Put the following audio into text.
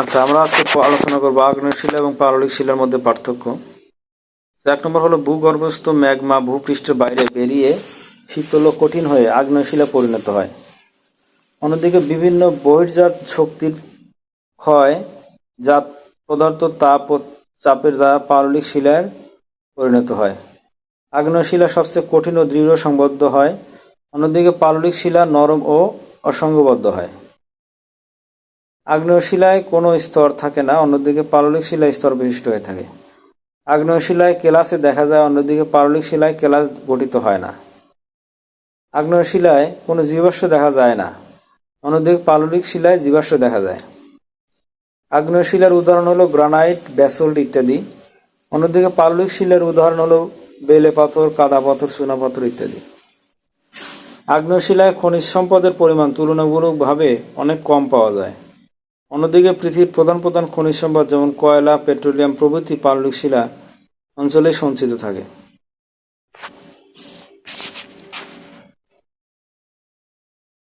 আচ্ছা আমরা আজকে আলোচনা করব আগ্নেয় শিলা এবং পাললিক শিলার মধ্যে পার্থক্য। এক নম্বর হলো, ভূগর্ভস্থ ম্যাগমা ভূপৃষ্ঠের বাইরে বেরিয়ে শীতল কঠিন হয়ে আগ্নেয় শিলা পরিণত হয়। অন্যদিকে বিভিন্ন বহির্জাত শক্তির ক্ষয়, জাত পদার্থ, তাপ ও চাপের দ্বারা পাললিক শিলায় পরিণত হয়। আগ্নেয় শিলা সবচেয়ে কঠিন ও দৃঢ় সংবদ্ধ হয়। অন্যদিকে পাললিক শিলা নরম ও অসংবদ্ধ হয়। আগ্নেয় শিলায় কোনো স্তর থাকে না, অন্যদিকে পাললিক শিলায় স্তর বিশিষ্ট হয়ে থাকে। আগ্নেয় শিলায় কেলাসে দেখা যায়, অন্যদিকে পাললিক শিলায় কেলাস গঠিত হয় না। আগ্নেয় শিলায় কোনো জীবাশ্ম দেখা যায় না, অন্যদিকে পাললিক শিলায় জীবাশ্ম দেখা যায়। আগ্নেয় শিলার উদাহরণ হলো গ্রানাইট, ব্যাসল্ট ইত্যাদি। অন্যদিকে পাললিক শিলার উদাহরণ হলো বেলে পাথর, কাদা পাথর চুনা পাথর ইত্যাদি। আগ্নেয় শিলায় খনিজ সম্পদের পরিমাণ তুলনামূলকভাবে অনেক কম পাওয়া যায়। অন্যদিকে পৃথিবীর প্রধান প্রধান খনিজ সম্পদ যেমন কয়লা, পেট্রোলিয়াম প্রভৃতি পাললিক শিলা অঞ্চলে সঞ্চিত থাকে।